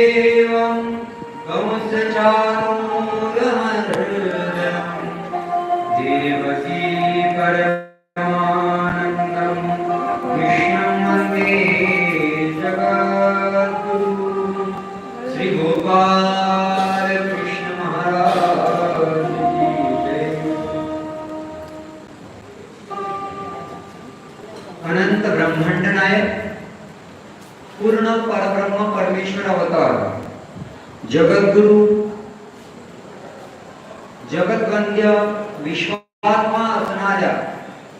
एवं कंसचारूरमर्दनं जगद्गुरु जगद्वंद्य विश्वात्मा असणाऱ्या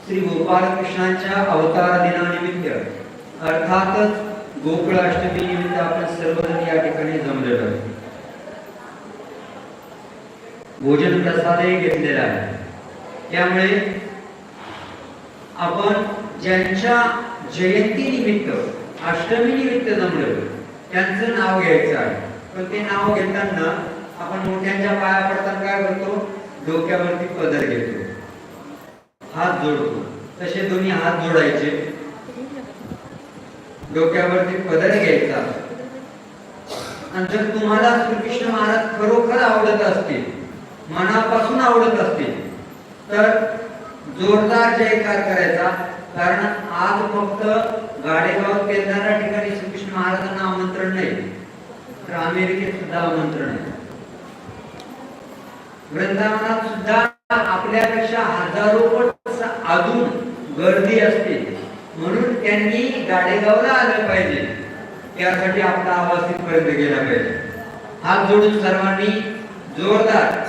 श्री गोपालकृष्णांच्या अवतार दिनानिमित्त अर्थातच गोकुळ अष्टमी निमित्त आपण सर्वजण या ठिकाणी जमलेलो आहे भोजन प्रसादही घेतलेला आहे. त्यामुळे आपण ज्यांच्या जयंती निमित्त अष्टमी निमित्त जमलो त्यांचं नाव घ्यायचं आहे. पण ते नाव घेताना आपण मोठ्यांच्या पाया पडताना काय करतो? डोक्यावरती पदर घेतो. हात जोडतो. तसे दोन्ही हात जोडायचे. डोक्यावरती पदर घ्यायचा. आणि जर तुम्हाला श्रीकृष्ण महाराज खरोखर आवडत असतील मनापासून आवडत असतील तर जोरदार जयकार करायचा. कारण आज फक्त गाडेगाव तेलदारा ठिकाणी श्रीकृष्ण महाराजांना आमंत्रण नाही. तर अमेरिकेत सुद्धा आमंत्रण आहे. वृंदावनात सुद्धा आपल्यापेक्षा हजारो पट अजून गर्दी असते. म्हणून त्यांनी गाडेगावला आलं पाहिजे. त्यासाठी आपला आवाज तिथपर्यंत गेला पाहिजे. हात जोडून सर्वांनी जोरदार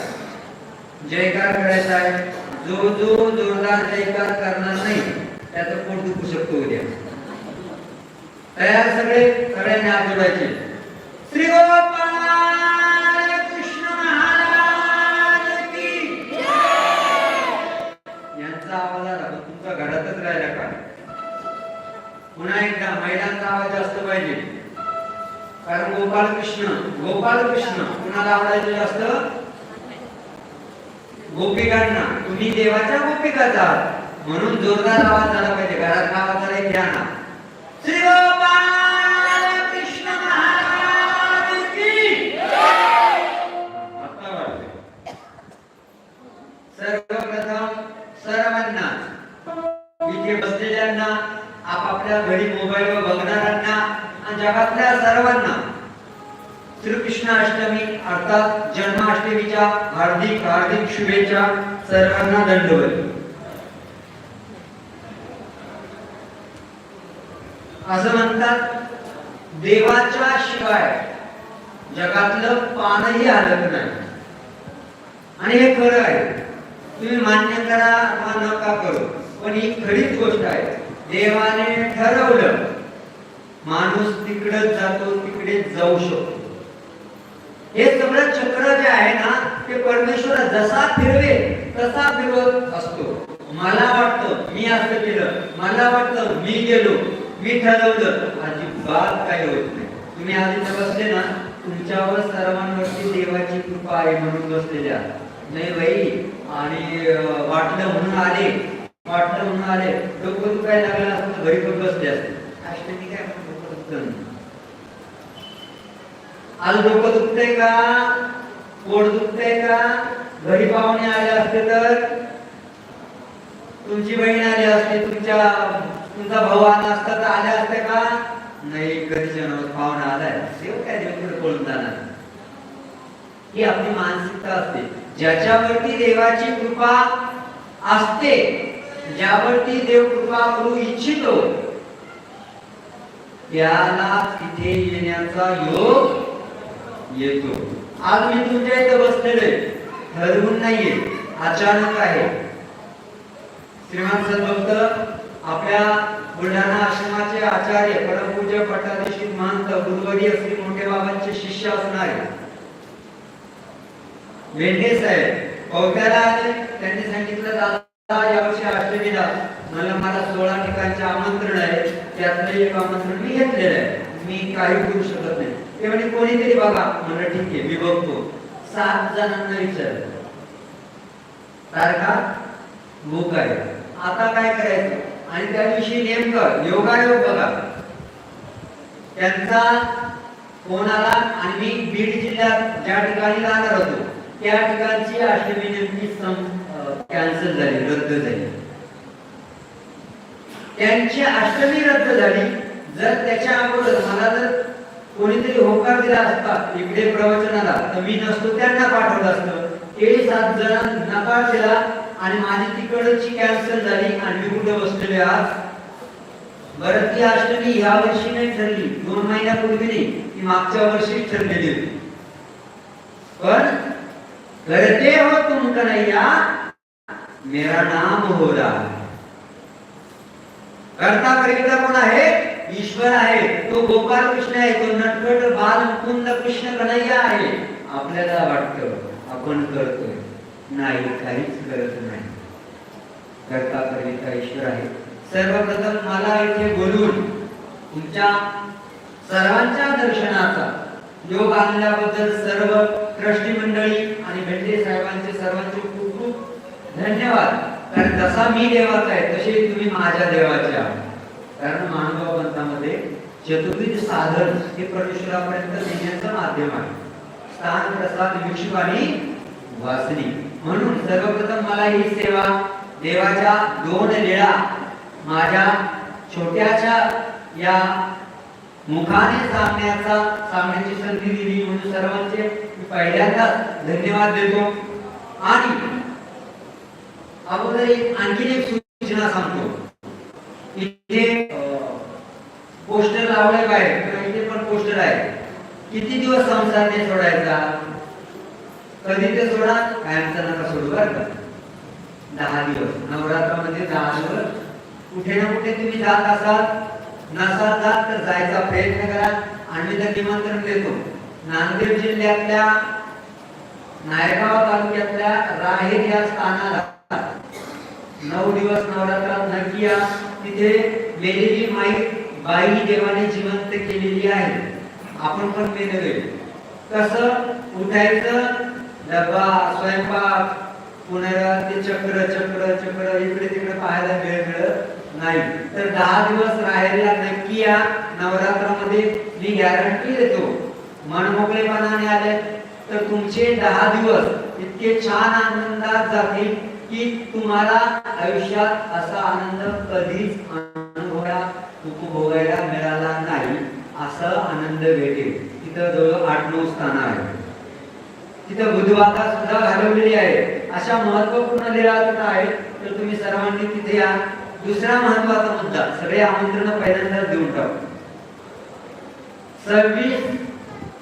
जयकार करायचा आहे जो जो जोरदार जयकार करणार नाही त्याचं पोट दुखू शकतो उद्या. तयार सगळे सगळ्यांनी हात जोडायचे. पुन्हा एकदा महिलांचा आवाज जास्त पाहिजे. कारण गोपाल कृष्ण गोपाल कृष्ण कुणाला आवडायचं जास्त? गोपिकांना. तुम्ही देवाच्या गोपिकाचा आहात. म्हणून जोरदार आवाज झाला पाहिजे. घरात आवाज झाला घ्या श्री गोपाल कृष्ण महाराज शुभेच्छा सर्वांना दंडवत. असं म्हणतात देवाच्या शिवाय जगातलं पानही हलत नाही. आणि हे खरं आहे. तुम्ही मान्य करा वा नका करू. पण ही खरीच गोष्ट आहे. देवाने ठरवलं माणूस तिकडेच जातो तिकडे जाऊ शकतो. हे सगळं चक्र जे आहे ना ते परमेश्वर जसा फिरवे तसा फिरवत असतो. मला वाटतं मी असं केलं मला वाटतं मी गेलो मी ठरवलं अजिबात काही होत नाही. तुम्ही आज इथे बसले ना तुमच्यावर सर्वांवरती देवाची कृपा आहे म्हणून बसलेले आहात नाही बाई आणि वाटलं म्हणून आले वाटलं म्हणून आले डोकं दुखायला लागलं असं तर घरी पण बसले असते. अष्टमी काय. आज डोकं दुखतंय का? पोट दुखतंय का? घरी पाहुणे आले असते तर? तुमची बहीण आली असते तुमच्या तुमचा भाऊ आला असता तर आले असते का? नाही कधी जनावर पाहुणा आलाय? देव काय देव पुढे पळून जाणार? ही आपली मानसिकता असते. ज्याच्यावरती देवाची कृपा असते ज्यावरती देव कृपा करू इच्छितो त्याला तिथे येण्याचा योग येतो. आज मी तुमच्या इथे बसलेले ठरवून नाहीये अचानक आहे. श्रीमान सद्भक्त आपल्या बुलढाणा आश्रमाचे आचार्य परमपूज्य पट्टाधीशी महंत गुरुवर्य श्री मोठे बाबांचे शिष्य असणारे वेंढे साहेब पवत्याला आले त्यांनी सांगितलं दादा यावर्षी अष्टमीला मला मला सोळा ठिकाणचे आमंत्रण आहे. त्यातलं एक आमंत्रण मी घेतलेलं आहे. मी काही करू शकत नाही. ते म्हणजे कोणीतरी बघा. म्हणलं ठीक आहे मी बघतो. सात जणांना विचार तारखा बुक आहे. आता काय करायचं? आणि त्या दिवशी नेमकं योगायोग बघा. त्यांचा फोन आला आणि मी बीड जिल्ह्यात ज्या ठिकाणी राहणार होतो त्या ठिकाणची अष्टमी नेमकी कॅन्सल झाली रद्द झाली. त्यांची अष्टमी रद्द झाली. जर त्याच्या अगोदर मला जर कोणीतरी होकार दिला असता इकडे प्रवचनाला तर मी नसतो त्यांना पाठवलं असतं. ते सात जण नकार दिला आणि माझी तिकडची कॅन्सल झाली आणि मी कुठे बसलेले आज? बरं ती अष्टमी या वर्षी नाही ठरली. दोन महिन्यापूर्वी नाही ती मागच्या वर्षी ठरलेली होती. पण करते हो तुम कन्हैया मेरा नाम हो रहा है. करता करता कोण आहे? ईश्वर आहे. तो गोपाल कृष्ण आहे. तो नटखट बाल मुकुंद कृष्ण कन्हैया आहे. आपल्याला वाटतं आपण करतोय. नाही काहीच करत नाही. करता करिता ईश्वर आहे. सर्वप्रथम मला इथे बोलून तुमच्या सर्वांच्या दर्शनाचा योग आणल्याबद्दल सर्व ट्रस्टी मंडळी आणि भेटले साहेबांचे सर्वांचे खूप खूप धन्यवाद. कारण जसा मी देवाचा आहे तसे तुम्ही माझ्या देवाचे आहात. कारण मानव पंथामध्ये चतुर्विध साधन हे परमेश्वरापर्यंत नेण्याचं माध्यम आहे. स्थान प्रसाद विक्षिप आणि वासनी. म्हणून सर्वप्रथम मला ही सेवा देवाच्या दोन लीळा माझ्या छोट्याच्या या मुखाने सांगण्याचा सांगण्याची संधी दिली. म्हणून सर्वांचे पहिल्यांदा धन्यवाद देतो. आणि अगोदर एक आणखीन एक सूचना सांगतो. इथे पोस्टर लावलंय बाहेर इथे पण पोस्टर आहे. किती दिवस संसार ते सोडायचा? कधी ते सोडा? कायमचा नका सोडू बरं का. दहा दिवस. नवरात्रामध्ये दहा दिवस. कुठे ना कुठे तुम्ही जात असाल नसाल जात तर जायचा प्रयत्न करा. आम्ही तर निमंत्रण देतो. नांदेड जिल्ह्यातल्या नायगाव तालुक्यातल्या राहेर या स्थानाला नऊ दिवस नवरात्रात नक्की या. तिथे मेलेली माई बाई देवाने जिवंत केलेली आहे. आपण पण मेलेलोय कसं? उठायचं डबा स्वयंपाक पुन्हा ते चक्र चक्र चक्र इकडे तिकडे पाहायला वेळ मिळत नाही. तर दहा दिवस राहायला नक्की या नवरात्रामध्ये मी गॅरंटी देतो. मनमोकळेपणाने आले. तर तुमचे दहा दिवस इतके छान आनंदात जातील. की तुम्हाला आयुष्यात असा आनंद कधीच अनुभवायला उपभोगायला मिळाला नाही असं आनंद भेटेल. तिथं जवळ आठ नऊ स्थान आहे तिथं बुधवाता सुद्धा घालवलेली आहे. अशा महत्त्वपूर्ण लीळा तिथं आहेत. तर तुम्ही सर्वांनी तिथे या. दुसरा महत्त्वाचा मुद्दा सगळे आमंत्रण पहिल्यांदा देऊन टाकू. सव्वीस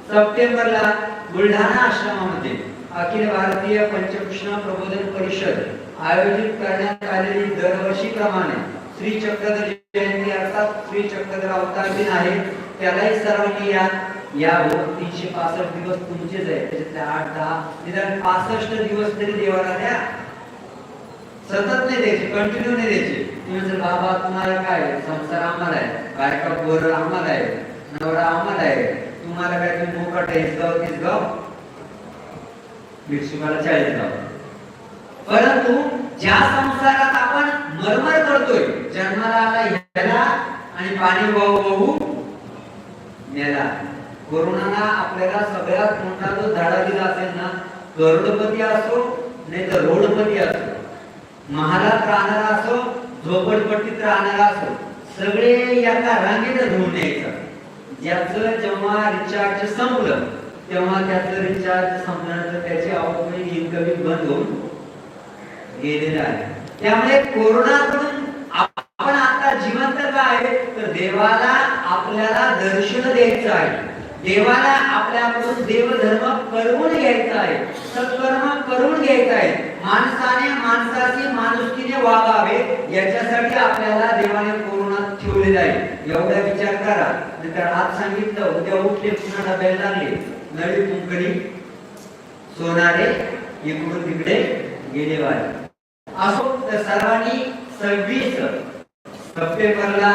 सप्टेंबरला बुलढाणा आश्रमामध्ये अखिल भारतीय पंचकृष्ण प्रबोधन परिषद आयोजित करण्यात आलेली दरवर्षीप्रमाणे श्री चक्रधर जयंती अर्थात श्री चक्रधर अवतार दिन आहे. त्यालाही सर्वांनी या. या तीनशे पासष्ट दिवस तुमचेच आहे त्याच्यातले आठ दहा निदान पासष्ट दिवस तरी देवाला द्या. सतत नाही द्यायचे कंटिन्यू नाही द्यायचे. तुम्ही जर बाबा तुम्हाला काय? संसार आम्हाला आहे. बायका पोर आम्हाला आहे. नवरा आम्हाला आहे. तुम्हाला काय तुम्ही मोकट आहे. गाव तीस गाव. भिक्षुकाला चाळीस गाव परंतु ज्या संसारात आपण मरमर करतोय जन्माला आला याला आणि पाणी वाहू वाहू मेला कोरोनाला आपल्याला सगळ्यात मोठा जो धडा दिला असेल ना करोडपती असो नाही तर रोडपती असो महालात राहणारा असो झोपडपट्टीत राहणारा असो सगळे याला रांगेत धुवून यायचं ज्याचं जेव्हा रिचार्ज संपलं तेव्हा त्याचं रिचार्ज संपल्यानंतर त्याची आउटगोईंग इनकमिंग बंद होऊन गेलेलं आहे. त्यामुळे कोरोनाकडून आपण आता जिवंत का आहे? तर देवाला आपल्याला दर्शन द्यायचं आहे. देवाला आपल्याकडून देवधर्म करवून घ्यायचा आहे. सत्कर्म करून घ्यायचा आहे. माणसाने माणसाची माणुसकीने वागावे याच्यासाठी आपल्याला देवाने कोरोनात ठेवलेलं आहे. एवढा विचार करा. नंतर आज सांगितलं उद्या उठले पुन्हा डब्याला लागले. नळी कुंकणी सोनारे इकडून तिकडे गेले वाले असो तर सर्वांनी सव्वीस सप्टेंबरला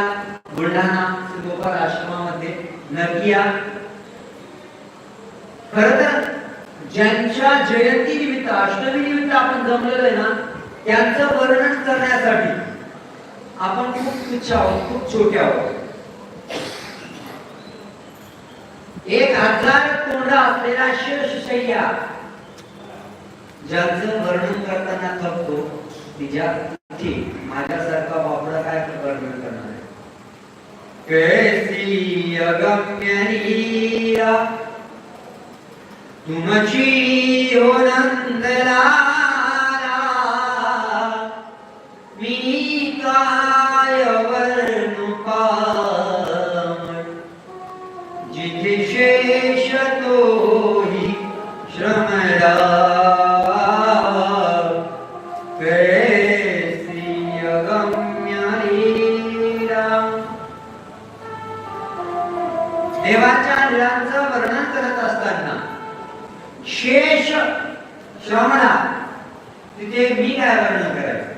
बुलढाणा गोपाल आश्रमामध्ये नक्की या. खर तर ज्यांच्या जयंती निमित्त अष्टमी निमित्त आपण जमलेलो आहे ना त्यांचं वर्णन करण्यासाठी आपण खूप तुच्छ आहोत खूप छोटे आहोत. एक हजार तोंड असलेला शेषशय्या ज्यांचं वर्णन करताना थकतो तिच्या माझ्यासारखा बापडा काय वर्णन करणार आहे? कैसी अगम्य नीरा तुमची हो नंदलाला तेव्हा म्हणा तिथे मी काय वर्णन करायचं?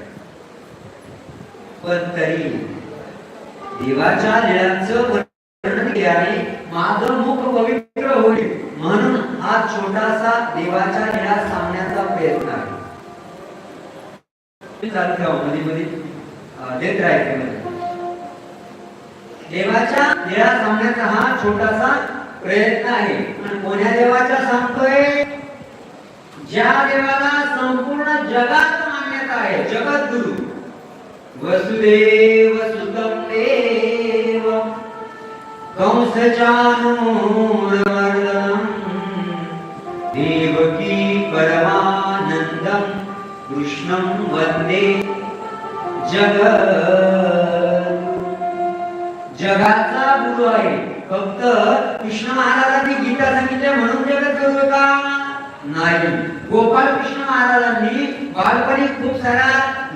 पण तरी देवाच्या लिळांचं वर्णन केल्याने माझं मुख पवित्र होईल. म्हणून हा छोटासा देवाच्या लिळा सांगण्याचा प्रयत्न आहे. चालू ठेवा मध्ये मध्ये देत राहायचे देवाच्या लिळा सांगण्याचा हा छोटासा प्रयत्न आहे. आणि कोण्या देवाच्या सांगतोय? ज्या देवाला संपूर्ण जगात मान्यता आहे जगद्गुरु. वसुदेव सुतम देव. कंस देवकी परमानंदम कृष्णम वंदे जगत. जगाचा गुरु आहे. फक्त कृष्ण महाराजांनी गीता सांगितल्या म्हणून जगत गुरु का? नाही. गोपाल कृष्ण महाराजांनी बालपणी खूप सारा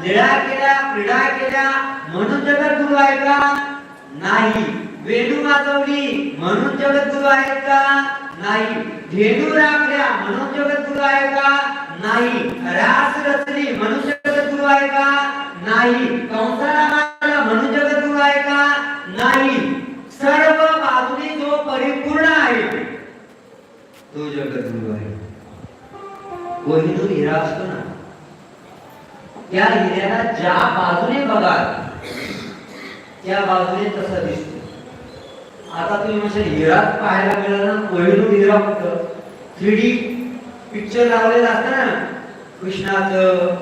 लीळा केल्या क्रीडा केल्या म्हणून जगत गुरु आहे का? नाही. वेणू वाजवली म्हणून जगत गुरु आहे का? नाही. धेनू राखल्या म्हणून जगत गुरु आहे का? नाही. रास रचली म्हणून जगत गुरु आहे का? नाही. कंसाला मारलं म्हणून जगत गुरु आहे का? नाही. सर्व बाजूने जो परिपूर्ण आहे तो जगत गुरु आहे. कोहिनूर हिरा असतो ना त्या हिऱ्याला ज्या बाजूने बघा त्या बाजूने तसा दिसतो. आता तुम्ही म्हणजे हिरात पाहायला मिळाला ना कोहिनूर हिरा फक्त थ्री डी पिक्चर लावलेला असतं ना कृष्णाचं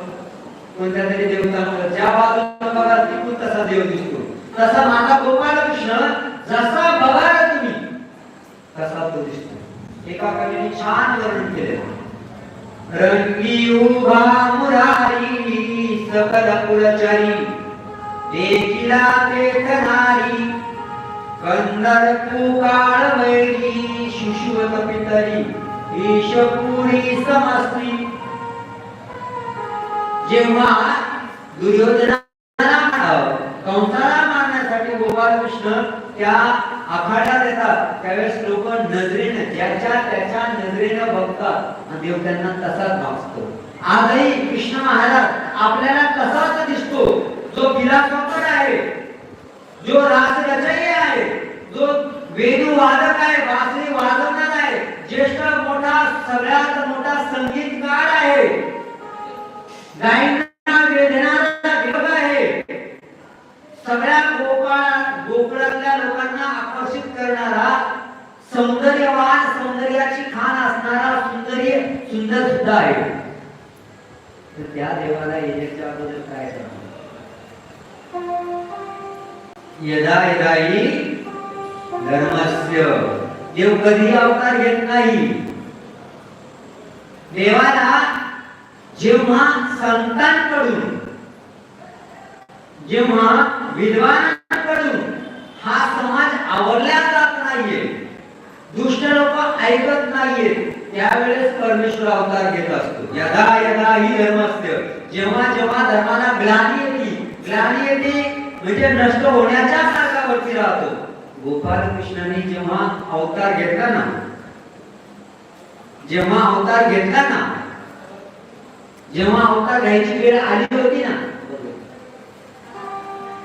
कोणत्या तरी देवतांचं ज्या बाजूला बघा तिकडून तसा देव दिसतो. तसा माझा गोपाल कृष्ण जसा बघाल तुम्ही तसा तो दिसतो. एका कवीने छान वर्णन केले रंगी उभा मुरारी सकल कुलचारी देखिला पेटणारी कंदर कुकाळ वैरी शिशुवत पितरी ईशपुरी समस्ती जेव्हा दुर्योधनाला कंसाला कंसाला करण्यासाठी गोपाल कृष्ण त्या आखाड्यात येतात. त्यावेळेस लोक नजरेनं ज्याच्या त्याच्या नजरेनं बघतात. आणि देव त्यांना तसाच भासतो. आजही कृष्ण महाराज आपल्याला तसाच दिसतो. जो फिलासॉफर आहे जो रासरचयी आहे जो वेणू वादक आहे बासरी वाजवणार आहे ज्येष्ठ मोठा सगळ्यात मोठा संगीतकार आहे. गायना वेधणारा सगळ्या गोपाळ गोकुळातल्या लोकांना आकर्षित करणारा सौंदर्यवान सौंदर्याची खान असणारा सुंदरी सुंदर सुद्धा आहे. तर त्या देवाला येण्याच्या अगोदर काय करणार यदा यदाई धर्मस्य. देव कधी अवतार घेत नाही. देवाला जेव्हा संतांकडून जेव्हा विद्वानांकडून हा समाज आवडला जात नाहीये दुष्ट लोक ऐकत नाहीये त्यावेळेस परमेश्वर अवतार घेत असतो. यदा यदा ही धर्मस्य जेव्हा जेव्हा धर्माला ग्लानी येते ग्लानी येते म्हणजे नष्ट होण्याच्या मार्गावरती राहतो. गोपाल कृष्णाने जेव्हा अवतार घेतला ना जेव्हा अवतार घेतला ना जेव्हा अवतार घ्यायची वेळ आली होती ना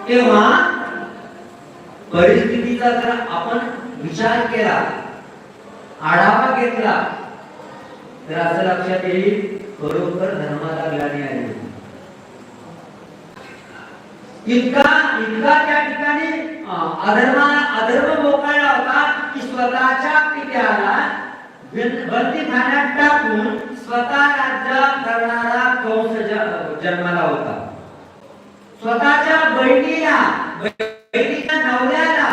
तेव्हा परिस्थितीचा जर आपण विचार केला आढावा घेतला तर असं लक्षात येईल खरोखर धर्माला ग्लानी आहे. इतका इतका त्या ठिकाणी अधर्म अधर्म मोकळला होता की स्वतःच्या पित्याला बंदी खाण्यात टाकून स्वतः राज्य करणारा कंस जन्माला होता. स्वतःच्या बहिणीला बहिणीच्या नवऱ्याला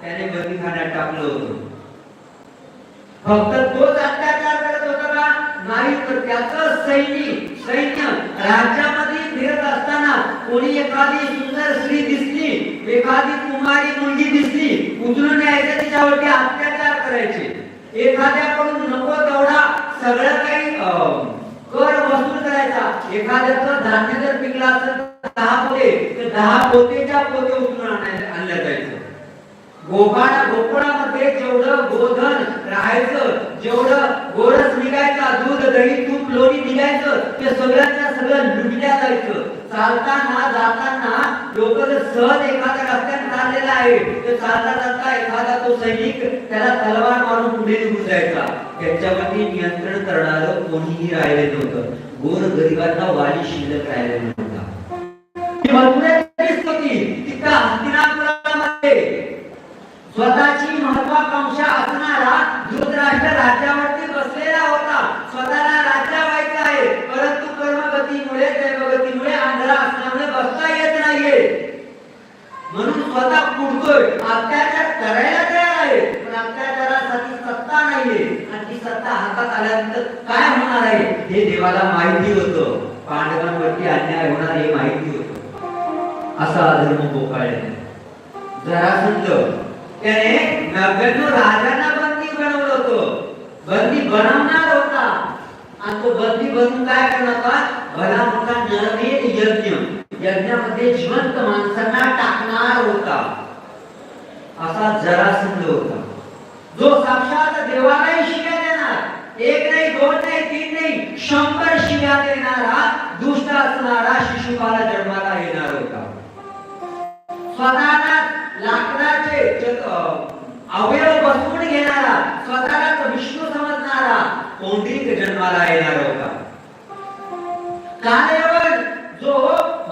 त्याने बंदीखान्यात टाकलं होतं. फक्त तोच अत्याचार करत होता का? नाही तर त्याच सैनिक सैन्य राज्यामध्ये फिरत असताना कोणी एखादी सुंदर स्त्री दिसली एखादी कुमारी मुलगी दिसली उचलून यायचं तिच्यावरती अत्याचार करायचे. एखाद्याकडून नको तेवढा सगळं काही कर वसूल करायचा. एखाद्याचं धान्य जर पिकलं असेल दहा पोते तर दहा पोतेच्या पोते उचलून आणायला आणलं जायचं. गोपाळा गोकुळामध्ये जेवढं गोधन राहायचं जेवढं गोरस निघायचा दूध दही तूप लोणी निघायचं ते सगळ्यांच्या सगळं लुटल्या जायचं. चालताना जाताना लोक जर सहज एखादा रस्त्यात चाललेला आहे तर चालता चालता एखादा तो सैनिक त्याला तलवार मारून पुढे निघून जायचा. त्याच्यावरती नियंत्रण करणार कोणीही राहिले नव्हतं. गोर गरिबांना वाली शिल्लक राहिले नव्हता. स्वतःची महत्वाकांक्षा असणारा धृतराष्ट्र राज्यावरती बसलेला होता स्वतःला म्हणून स्वतः पुढतोय अत्याचार करायला तयार आहे. पण अत्याचारासाठी सत्ता नाहीये. आणि ती सत्ता हातात आल्यानंतर काय होणार आहे हे देवाला माहिती होतं. पांडवांवरती अन्याय होणार हे माहिती होतं. असा अधर्म पोकाळले जरासंध त्याने नव्याण्णव राजांना बंदी बनवलं होतं. बंदी बनवणार होता. आणि तो बंदी बनून काय करणार होता? भला मोठा नरमेध यज्ञ. यज्ञामध्ये जिवंत माणसांना टाकणार होता. असा जरासंध होता. जो साक्षात देवालाही शिव्या देणार एक नाही दोन नाही तीन नाही शंभर शिव्या देणारा दुष्ट असणारा शिशुपाला जन्माला येणार होता. स्वतःला लाकडाचे अवयव बसवून घेणारा स्वतःला विष्णू समजणारा पौंड्रिक जन्माला येणार होता. कालेवर जो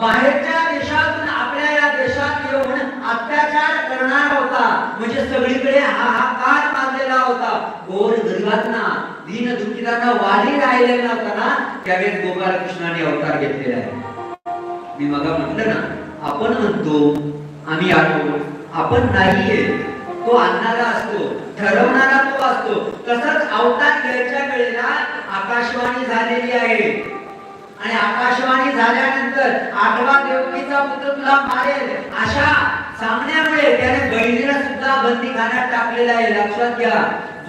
बाहेरच्या देशातून आपल्या या देशात येऊन अत्याचार करणार होता म्हणजे सगळीकडे हाहाकार माजलेला होता. गोर गरिबांना दीन दुखितांना वाली राहिलेला नव्हता ना त्यावेळेस गोपाल कृष्णाने अवतार घेतलेला आहे. मी मग म्हटलं ना आपण म्हणतो आम्ही आलो आपण नाहीये. तो आणणारा असतो ठरवणारा तो असतो. तसंच अवतार घ्यायच्या वेळेला आकाशवाणी झालेली आहे. आणि आकाशवाणी झाल्यानंतर आठवा देवकीचा पुत्र तुला मारेल. अशा सांगण्यामुळे त्याने बहिणीला सुद्धा बंदी खाण्यात टाकलेला आहे. लक्षात घ्या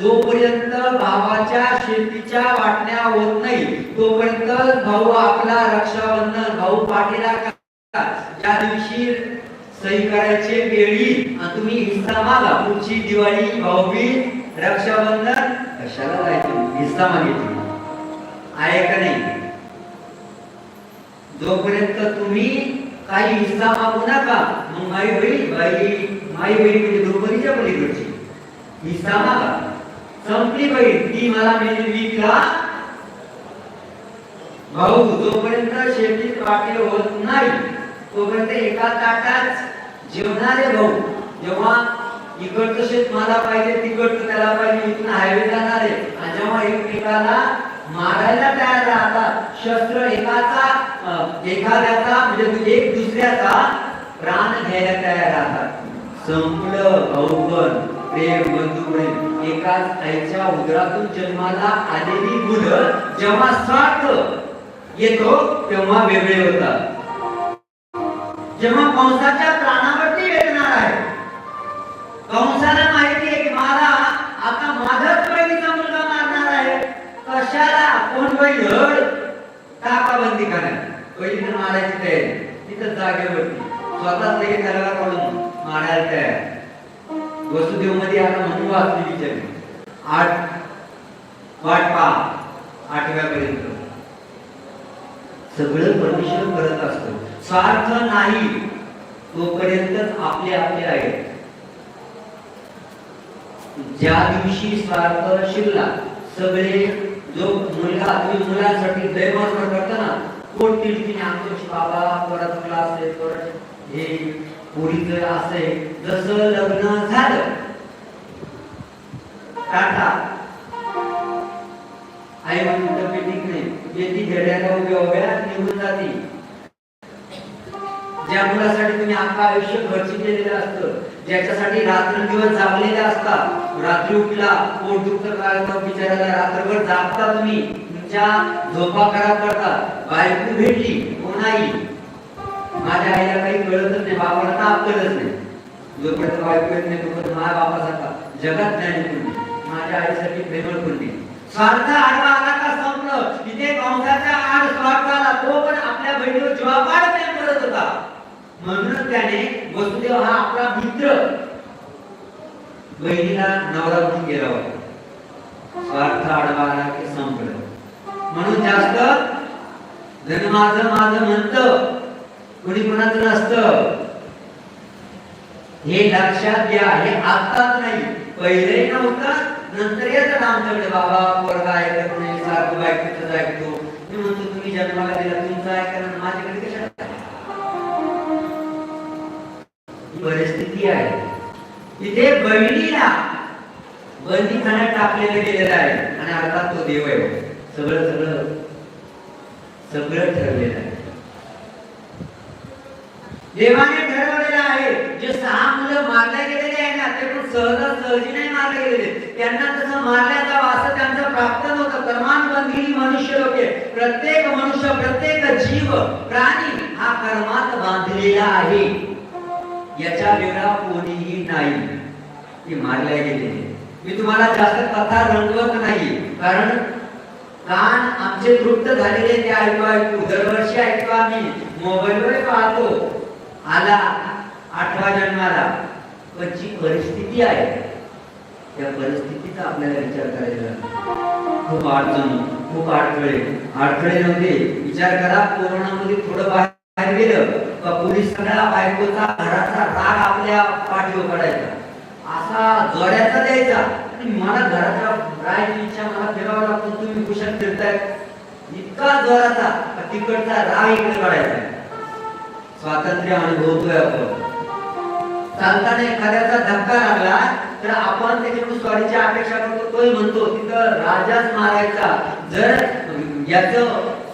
जोपर्यंत भावाच्या शेतीच्या वाटण्या होत नाही तोपर्यंत भाऊ आपला रक्षाबंधन भाऊ पाठीला ज्या दिवशी सही करायचे वेळी तुम्ही हिस्सा मागा. पुढची दिवाळी भाऊबीज रक्षाबंधन कशाला जायचं? हिस्सा मागितली आहे का जोपर्यंत तुम्ही काही हिस्सा मागू नका मग माई बहीण बाई माई बहीण म्हणजे द्रौपदीच्या पलीकडची. हिस्सा मागा. संपली बहीण ती मला मेली मी तिला भाऊ जोपर्यंत शेतीत पाठी होत नाही तोपर्यंत एका ताटात जेवणारे भाऊ. जेव्हा इकडचं शेत मला पाहिजे तिकडचं त्याला पाहिजे इथून हायवे जाणारे. आणि जेव्हा एकमेकाला मारायला तयार राहतात. शस्त्र एकाचा एखाद्याचा म्हणजे एक दुसऱ्याचा प्राण घ्यायला तयार राहतात. संपलं भाऊबन प्रेम बंधुप्रेम एकाच आईच्या उदरातून जन्माला आलेली मुलं जेव्हा स्वार्थ येतो तेव्हा वेगळे होतात. जेव्हा कंसाच्या प्राणावरती वेदणार आहे. कंसाला माहीत आहे की मला आता माझाच बहिणीचा मुलगा मारणार आहे कशाला कोण टाकाबंदी टाका बंदी करण्यात बहिणीनं मारायची तयारी. तिथं जागेवरती. स्वतःच लगेच त्याला काढून मारायला तयार. वसुदेवमध्ये आता म्हणून वाचली बिचारी. आठ वाट पहा. आठव्यापर्यंत. सगळं परमेश्वर करत असतो. स्वार्थ नाही. तोपर्यंत आपले आपले आहे. ज्या दिवशी स्वार्थ शिरला सगळे जो मुलगा तुम्ही मुलांसाठी दैवास्त्र करता ना कोण तिने आमचे बाबा परत मुला असेल परत हे पोरीचं असेल जसं लग्न झालं. टाटा. आई म्हणून तब्येतीक नाही येते खेड्याला उभ्या उभ्या निघून जाते ज्या मुलासाठी तुम्ही आपलं आयुष्य खर्च केलेलं असतं ज्याच्यासाठी रात्रंदिवस जागलेले असतात. रात्री उठला पोट दुखत काय तर बिचाराला रात्रभर जागता तुम्ही. तुमच्या झोपा खराब करतात. बायको भेटली कोणाही? माझ्या आईला काही कळतच नाही. बाबाला तर कळत नाही. जोपर्यंत बायको येत नाही तोपर्यंत माझ्या बापासारखा जगात नाही कोणी. माझ्या आईसाठी प्रेमळ कोणी. स्वार्थ आडवा आला का संपलं. इथे कंसाच्या आड स्वार्थ आला. तो पण आपल्या बहिणीवर जीवापाड प्रेम करत होता. म्हणूनच त्याने वसुदेव हा आपला मित्र बहिणीला नवरा म्हणून गेला होता. अर्थ आडवा आला की संपलं. म्हणून जास्त धन माझं माझं म्हणतं. कुणी कुणाचं नसतं. हे लक्षात घ्या हे आत्ताच नाही. पहिले नव्हतं नंतर येतात आमच्याकडे. बाबा पोरगा ऐकत नाही सारखं बायकोच ऐकतो. मी म्हणतो तुम्ही जन्माला दिला तुमचं ऐकलं माझ्याकडे परिस्थिती आहे. इथे बहिणीला बंदीखान्यात टाकलेलं गेलेलं आहे. आणि अर्थात तो देव आहे. सगळं सगळं सगळं ठरलेलं आहे. देवाने ठरवलेलं आहे जे सहा मुलं मारल्या गेलेले आहे ना ते पण सहजासहजी नाही मारले गेलेले. त्यांना तसं मारल्या जावं असं त्यांचं प्राप्त नव्हतं. कर्मान बंधिली मनुष्य लोके प्रत्येक मनुष्य प्रत्येक जीव प्राणी हा कर्मात बांधलेला आहे. याच्या वेगळा कोणीही नाही. ते मारले गेलेले मी तुम्हाला जास्त कथा रंगवत नाही कारण कान आमचे तृप्त झालेले ते ऐकू ऐकू दरवर्षी ऐकतो आम्ही. मोबाईलवर पाहतो. आला आठवा जन्माला. पण जी परिस्थिती आहे. त्या परिस्थितीचा आपल्याला विचार करायचा खूप अडचण खूप अडथळे. अडथळे नव्हते. विचार करा कोरोनामध्ये थोडं बाहेर गेलं. का पोलीस सगळा बायकोचा घराचा राग आपल्या पाठीवर पडायचा. असा जोड्याचा द्यायचा. आणि मला घराचा राहायची इच्छा मला फिरावं लागतो. तुम्ही कुशल फिरताय. इतका जोराचा तिकडचा राग इकडे काढायचा. स्वातंत्र्य अनुभवतोय आपण. चालताना एखाद्याचा धक्का लागला तर आपण त्याच्याकडून स्वारीची अपेक्षा करतो. तोही म्हणतो तिथं राजाच मारायचा. जर याच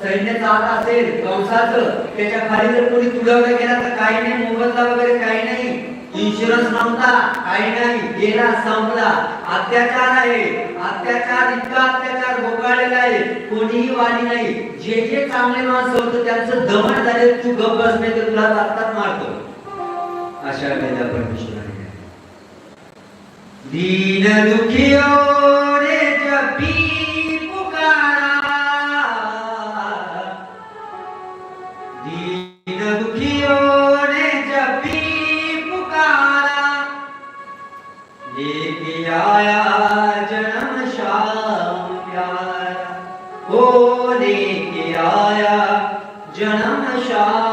सैन्य चालत असेल कंसाचं त्याच्याखाली जर कोणी तुडवलं गेला तर काही नाही मोबदला वगैरे काही नाही. इन्शुरन्स नव्हता काही नाही. गेला संपला. अत्याचार आहे. अत्याचार इतका अत्याचार भोगाळलेला आहे. कोणीही वाणी नाही. जे जे चांगले माणसं होतं त्यांचं दमन झाले तू गप बस नाही तर तुला आत्ताच मारतो अशा वेळेला परमेश्वराने दीन दुखियों हो ने लेके आया जन्म शाम प्यारा ओ लेके आया जन्म शाम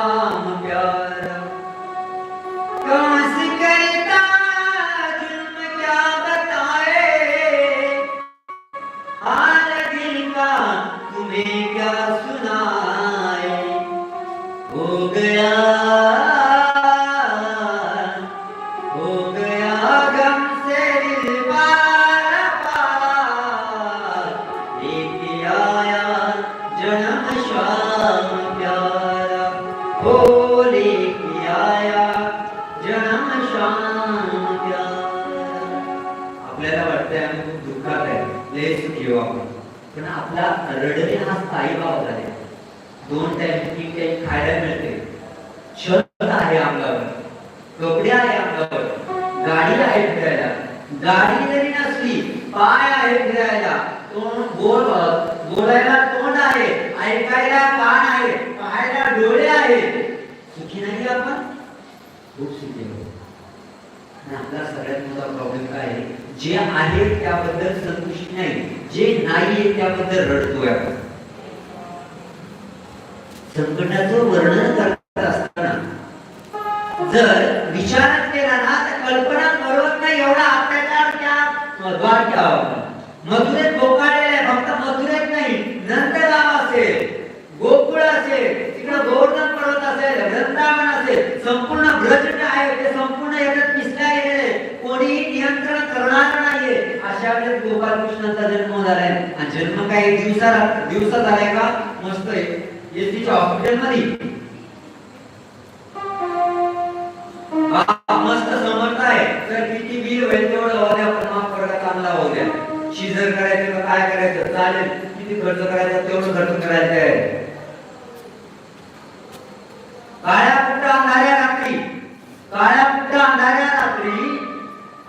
छत आहे अंगावर कपडे आहे अंगावर गाडी आहे फिरायला. गाडी जरी नसली पाय आहे फिरायला. तोंड बोल बोलायला तोंड आहे ऐकायला कान आहे पाहायला डोळे आहे. सुखी नाही आपण? खूप सुखी आपला सगळ्यात मोठा प्रॉब्लेम काय आहे? जे आहे त्याबद्दल संतुष्ट नाही. जे नाहीये त्याबद्दल रडतोय आपण. संकटाचं वर्णन करत असताना जर विचारच केला ना तर कल्पना करत नाही एवढा अत्याचार त्या द्वारका मथुरेत बोकाळलेला आहे फक्त मथुरेत नाही नंदगाव असेल गोकुळ असेल तिकडे गोवर्धन पर्वत असेल वृंदावन असेल संपूर्ण ब्रज आहे ते संपूर्ण याच्यात पिसल्या गेलेले. कोणीही नियंत्रण करणार नाहीये. अशा वेळेस लोक जन्म झालाय. आणि जन्म काही दिवसा दिवसात आलाय का? मस्त आहे. एसटीच्या हॉस्पिटलमध्ये. मस्त समर्थ आहे. तर किती बिल होईल तेवढं होऊ द्या पण माफ करायला चांगला होऊ द्या. शिजर करायचं का काय करायचं? चालेल. किती खर्च करायचा? तेवढं खर्च करायचं आहे. काळ्या कुठं अंधाऱ्या रात्री काळ्या कुठं अंधाऱ्या रात्री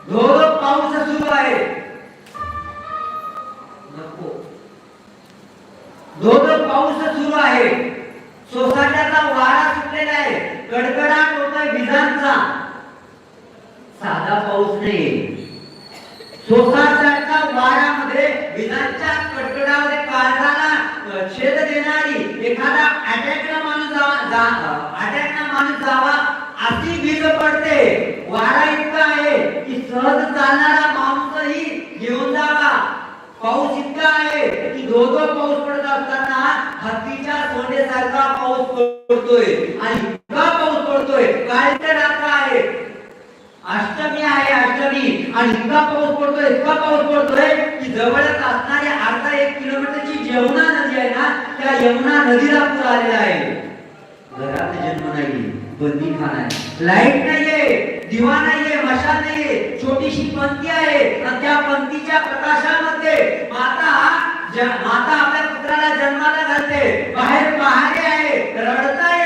धोर पाऊस सुरू आहे. नको. धोर पाऊस सुरू आहे. सोसाट्याचा वारा सुटलेला आहे. कडकडाट होतोय विजांचा. साधा पाऊस नाही सोसाट्याच्या वाऱ्यामध्ये विजांच्या कडकडामध्ये काळजाला छेद देणारी एखादा अटॅकला माणूस जावा अटॅकला माणूस जावा अशी वीज पडते. वारा इतका आहे की सहज चालणारा माणूसही घेऊन जावा. पाऊस इतका आहे की धोधो पाऊस पडत असताना हत्तीच्या सोंडेसारखा पाऊस पडतोय. आणि इतका पाऊस पडतोय. काय तर आता आहे. अष्टमी आहे अष्टमी. आणि इतका पाऊस पडतोय इतका पाऊस पडतोय की जवळच असणारी अर्धा एक किलोमीटरची यमुना नदी आहे ना त्या यमुना नदीला पूर आलेला आहे. घरात जन्म नाही. बंदी खाना आहे लाइट नाहीये दिवा नाहीये मशाल नाहीये छोटीशी पंक्ती आहे आणि त्या पंक्तीच्या प्रकाशामध्ये माता ज- माता आपल्या पुत्राला जन्माला घालते। बाहेर पहारे आहे रडताय